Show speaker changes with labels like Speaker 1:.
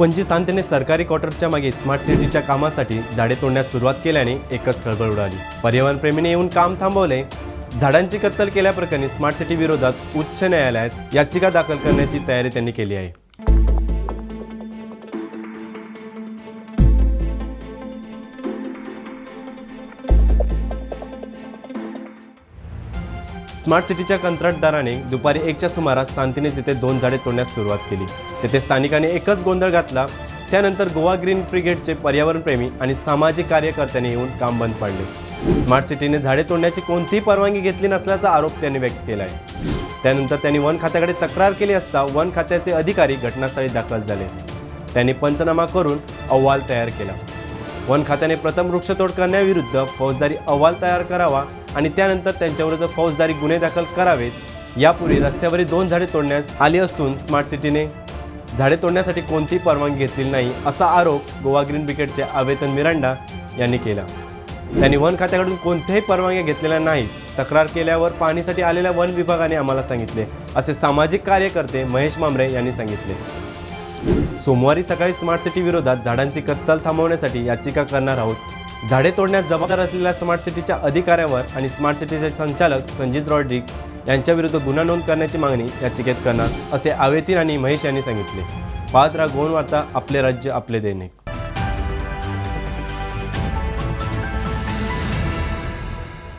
Speaker 1: पणजी सांतेने सरकारी क्वार्टरच्या मागे स्मार्ट सिटीच्या कामासाठी झाडे तोडण्यास सुरुवात केल्याने एकच खळबळ उडाली. पर्यावरणप्रेमीने येऊन काम थांबवले. झाडांची कत्तल केल्याप्रकरणी स्मार्ट सिटी विरोधात उच्च न्यायालयात याचिका दाखल करण्याची तयारी त्यांनी केली आहे. स्मार्ट सिटीच्या कंत्राटदाराने दुपारी एकच्या सुमारास सांतिनेज येथे दोन झाडे तोडण्यास सुरुवात केली. तेथे स्थानिकांनी एकच गोंधळ घातला. त्यानंतर गोवा ग्रीन फ्रिगेटचे पर्यावरणप्रेमी आणि सामाजिक कार्यकर्त्यांनी येऊन काम बंद पाडले. स्मार्ट सिटीने झाडे तोडण्याची कोणतीही परवानगी घेतली नसल्याचा आरोप त्यांनी व्यक्त केला आहे त्यानंतर त्यांनी वन खात्याकडे तक्रार केली असता वन खात्याचे अधिकारी घटनास्थळी दाखल झाले. त्यांनी पंचनामा करून अहवाल तयार केला. वन खात्याने प्रथम वृक्षतोड करण्याविरुद्ध फौजदारी अहवाल तयार करावा आणि त्यानंतर त्यांच्याविरुद्ध फौजदारी गुन्हे दाखल करावेत यापूर्वी रस्त्यावरील दोन झाडे तोडण्यास आली असून स्मार्ट सिटीने. झाडे तोडण्यासाठी कोणतीही परवानगी घेतलेली नाही असा आरोप गोवा ग्रीन ब्रिगेडचे आवेतन मिरांडा यांनी केला. त्यांनी वन खात्याकडून कोणत्याही परवानग्या घेतलेल्या नाही तक्रार केल्यावर पाहणीसाठी आलेल्या वन विभागाने आम्हाला सांगितले असे सामाजिक कार्यकर्ते महेश मांबरे यांनी सांगितले. सोमवारी सकाळी स्मार्ट सिटी विरोधात झाडांची कत्तल थांबवण्यासाठी याचिका करणार आहोत. झाडे तोडण्यास जबाबदार असलेल्या स्मार्ट सिटीच्या अधिकाऱ्यावर आणि स्मार्ट सिटीचे संचालक संजित रॉड्रिक्स यांच्याविरुद्ध गुन्हा नोंद करण्याची मागणी याचिकेत करणार असे आवेतीन आणि महेश यांनी सांगितले. पाहत गोण वार्ता आपले राज्य आपले दैनिक.